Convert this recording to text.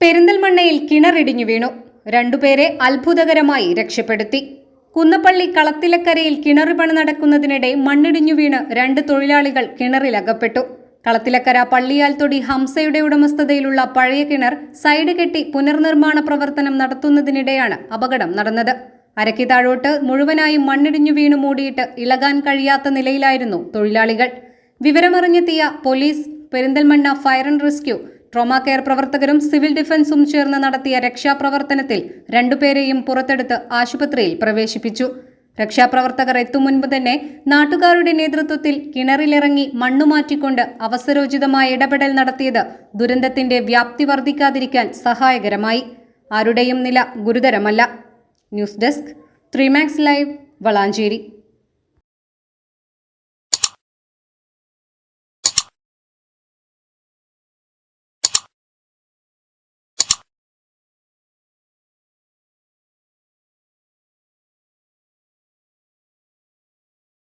പെരിന്തൽമണ്ണയിൽ കിണറിടിഞ്ഞു വീണു. രണ്ടുപേരെ അത്ഭുതകരമായി രക്ഷപ്പെടുത്തി. കുന്നപ്പള്ളി കളത്തിലക്കരയിൽ കിണറ് പണി നടക്കുന്നതിനിടെ മണ്ണിടിഞ്ഞു വീണ് രണ്ട് തൊഴിലാളികൾ കിണറിലകപ്പെട്ടു. കളത്തിലക്കര പള്ളിയാൽത്തൊടി ഹംസയുടെ ഉടമസ്ഥതയിലുള്ള പഴയ കിണർ സൈഡ് കെട്ടി പുനർനിർമ്മാണ പ്രവർത്തനം നടത്തുന്നതിനിടെയാണ് അപകടം നടന്നത്. അരക്കി താഴോട്ട് മുഴുവനായും മണ്ണിടിഞ്ഞു വീണു മൂടിയിട്ട് ഇളകാൻ കഴിയാത്ത നിലയിലായിരുന്നു തൊഴിലാളികൾ. വിവരമറിഞ്ഞെത്തിയ police Perinthalmanna fire and rescue trauma care പ്രവർത്തകരും സിവിൽ ഡിഫൻസും ചേർന്ന് നടത്തിയ രക്ഷാപ്രവർത്തനത്തിൽ രണ്ടുപേരെയും പുറത്തെടുത്ത് ആശുപത്രിയിൽ പ്രവേശിപ്പിച്ചു. രക്ഷാപ്രവർത്തകർ എത്തും മുൻപ് തന്നെ നാട്ടുകാരുടെ നേതൃത്വത്തിൽ കിണറിലിറങ്ങി മണ്ണുമാറ്റിക്കൊണ്ട് അവസരോചിതമായ ഇടപെടൽ നടത്തിയത് ദുരന്തത്തിന്റെ വ്യാപ്തി വർദ്ധിക്കാതിരിക്കാൻ സഹായകരമായി. ആരുടെയും നില ഗുരുതരമല്ല. News desk three max live Valanchery.